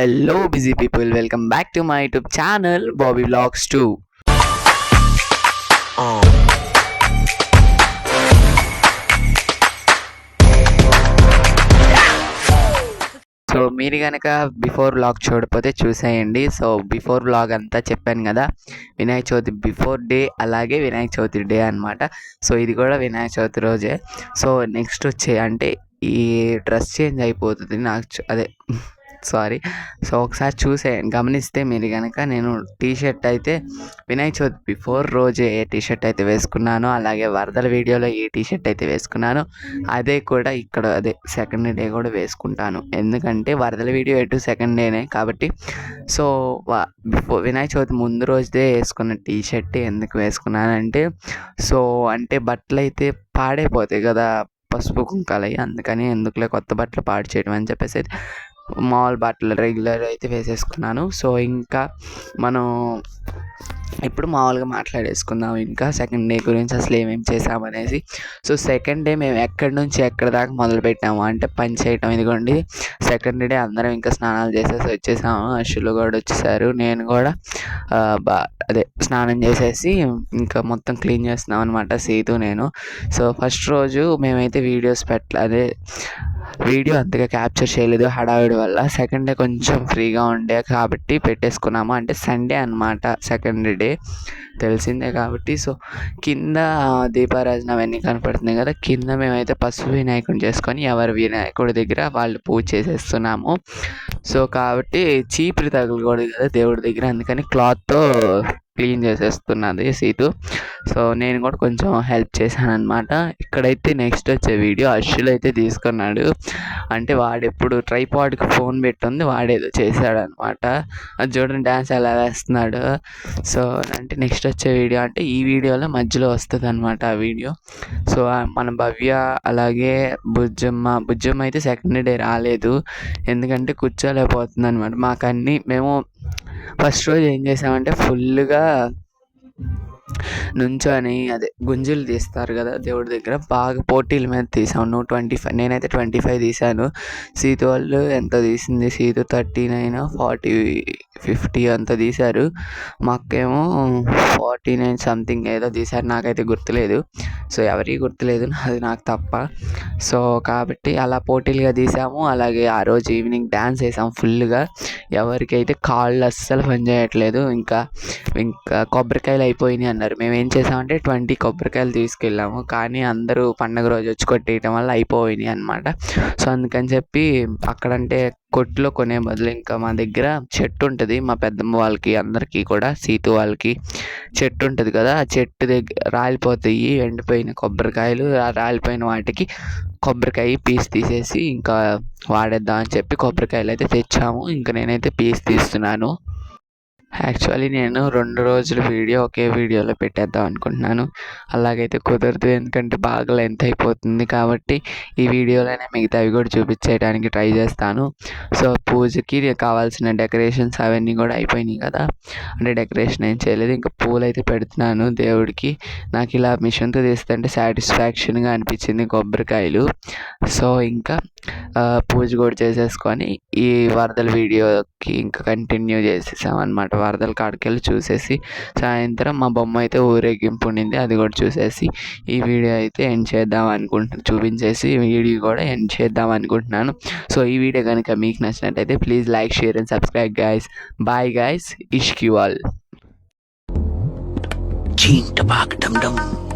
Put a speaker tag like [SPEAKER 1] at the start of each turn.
[SPEAKER 1] Hello busy people welcome back to my YouTube channel Bobby blogs two so మీరు కనుక before blog చూడకపోతే చూసేయండి. So before blog అంతా చెప్పాను కదా. వినాయక చవితి బిఫోర్ డే అలాగే వినాయక చవితి డే అనమాట సో ఇది కూడా వినాయక చవితి రోజే. సో నెక్స్ట్ వచ్చే అంటే ఈ డ్రెస్ చేంజ్ అయిపోతుంది నాకు అదే. సారీ. సో ఒకసారి చూసే గమనిస్తే మీరు కనుక నేను టీ షర్ట్ అయితే వినాయక చవితి బిఫోర్ రోజే ఏ టీ షర్ట్ అయితే వేసుకున్నాను అలాగే వరదల వీడియోలో ఏ టీ షర్ట్ అయితే వేసుకున్నానో అదే కూడా ఇక్కడ అదే సెకండ్ డే కూడా వేసుకుంటాను. ఎందుకంటే వరదల వీడియో ఎటు సెకండ్ డేనే కాబట్టి. సో బిఫోర్ వినాయక చవితి ముందు రోజుదే వేసుకున్న టీ షర్ట్ ఎందుకు వేసుకున్నానంటే సో అంటే బట్టలు అయితే పాడైపోతాయి కదా పసుపు కుంకాలయ్యి అందుకని ఎందుకులే కొత్త బట్టలు పాడు చేయడం అని చెప్పేసి అయితే మామూలు బట్టలు రెగ్యులర్ అయితే వేసేసుకున్నాను. సో ఇంకా మనం ఇప్పుడు మామూలుగా మాట్లాడేసుకుందాం. ఇంకా సెకండ్ డే గురించి అసలు ఏమేమి చేసామనేసి సో సెకండ్ డే మేము ఎక్కడి నుంచి ఎక్కడి దాకా మొదలు పెట్టాము అంటే పని చేయటం ఇదిగోండి. సెకండ్ డే అందరం ఇంకా స్నానాలు చేసేసి వచ్చేసాము. అశులు కూడా వచ్చేసారు. నేను కూడా బా అదే స్నానం చేసేసి ఇంకా మొత్తం క్లీన్ చేస్తున్నాం అనమాట సీతు నేను. సో ఫస్ట్ రోజు మేమైతే వీడియోస్ పెట్ట అదే వీడియో అంతగా క్యాప్చర్ చేయలేదు హడావిడి వల్ల. సెకండ్ డే కొంచెం ఫ్రీగా ఉండే కాబట్టి పెట్టేసుకున్నాము. అంటే సండే అనమాట సెకండ్ డే. తెలిసిందే కాబట్టి. సో కింద దీపారాజన అవన్నీ కనపడుతున్నాయి కదా కింద మేమైతే పసుపు వినాయకుడిని చేసుకొని ఎవరి వినాయకుడి దగ్గర వాళ్ళు పూజ చేసేస్తున్నాము. సో కాబట్టి చీపురు తగలకూడదు కదా దేవుడి దగ్గర అందుకని క్లాత్తో క్లీన్ చేసేస్తున్నది సీటు సో నేను కూడా కొంచెం హెల్ప్ చేశాను అనమాట ఇక్కడైతే నెక్స్ట్ వచ్చే వీడియో అశ్వులు అయితే తీసుకున్నాడు. అంటే వాడెప్పుడు ట్రైపాడ్కి ఫోన్ పెట్టుంది వాడేదో చేశాడు అనమాట అది చూడండి డ్యాన్స్ ఎలా వేస్తున్నాడు. సో అంటే నెక్స్ట్ వచ్చే వీడియో అంటే ఈ వీడియోలో మధ్యలో వస్తుంది అనమాట ఆ వీడియో. సో మన భవ్య అలాగే బుజ్జమ్మ బుజ్జమ్మ అయితే సెకండ్ డే రాలేదు. ఎందుకంటే కూర్చోలేకపోతుంది అనమాట మాకు అన్నీ మేము ఫస్ట్ రోజు ఏం చేసామంటే ఫుల్గా నుంచొని అదే గుంజులు తీస్తారు కదా దేవుడి దగ్గర బాగా పోటీల మీద తీసాం. నువ్వు ట్వంటీ ఫైవ్ నేనైతే ట్వంటీ ఫైవ్ తీసాను సీతు వాళ్ళు ఎంత తీసింది? Seethu thirty nine forty fifty అంత తీశారు. మా ఫార్టీ నైన్ సంథింగ్ ఏదో తీశారు. నాకైతే గుర్తులేదు. సో ఎవరికి గుర్తులేదు? అది నాకు తప్ప. సో కాబట్టి అలా పోటీలుగా తీసాము అలాగే ఆ రోజు ఈవినింగ్ డ్యాన్స్ వేసాము ఫుల్గా ఎవరికైతే కాళ్ళు అస్సలు పని చేయట్లేదు ఇంకా ఇంకా కొబ్బరికాయలు అయిపోయినాయి అన్నారు. మేము ఏం చేసామంటే ట్వంటీ కొబ్బరికాయలు తీసుకెళ్ళాము. కానీ అందరూ పండగ రోజు వచ్చి కొట్టేయటం వల్ల అయిపోయినాయి అనమాట సో అందుకని చెప్పి అక్కడంటే కొట్టులో కొనే బదులు ఇంకా మా దగ్గర చెట్టు ఉంటుంది మా పెద్దమ్మ వాళ్ళకి అందరికీ కూడా సీతు వాళ్ళకి చెట్టు ఉంటుంది కదా. ఆ చెట్టు దగ్గర రాలిపోతాయి ఎండిపోయిన కొబ్బరికాయలు ఆ రాలిపోయిన వాటికి కొబ్బరికాయ పీస్ తీసేసి ఇంకా వాడేద్దాం అని చెప్పి కొబ్బరికాయలు అయితే తెచ్చాము. ఇంకా నేనైతే పీస్ తీస్తున్నాను. యాక్చువల్లీ నేను రెండు రోజుల వీడియో ఒకే వీడియోలో పెట్టేద్దాం అనుకుంటున్నాను. అలాగైతే కుదరదు ఎందుకంటే బాగా లెంత్ అయిపోతుంది కాబట్టి ఈ వీడియోలోనే మిగతావి కూడా చూపించేయడానికి ట్రై చేస్తాను. సో పూజకి కావాల్సిన డెకరేషన్స్ అవన్నీ కూడా అయిపోయినాయి కదా. అంటే డెకరేషన్ ఏం చేయలేదు. ఇంకా పూలు అయితే పెడుతున్నాను దేవుడికి. నాకు ఇలా మిషన్తో తీస్తుంటే సాటిస్ఫాక్షన్గా అనిపించింది కొబ్బరికాయలు. సో ఇంకా పూజ కూడా చేసేసుకొని ఈ వరదల వీడియోకి ఇంకా కంటిన్యూ చేసేసాం అనమాట వరదల కాడికి వెళ్ళి చూసేసి సాయంత్రం మా బొమ్మ అయితే ఊరేగింపు ఉండింది. అది కూడా చూసేసి ఈ వీడియో అయితే ఎండ్ చేద్దాం అనుకుంటున్నాను చూపించేసి వీడియో కూడా ఎండ్ చేద్దాం అనుకుంటున్నాను. సో ఈ వీడియో కనుక మీకు నచ్చినట్టయితే please like share and subscribe guys bye guys Ishq you all
[SPEAKER 2] Ching tabak డమ్ డమ్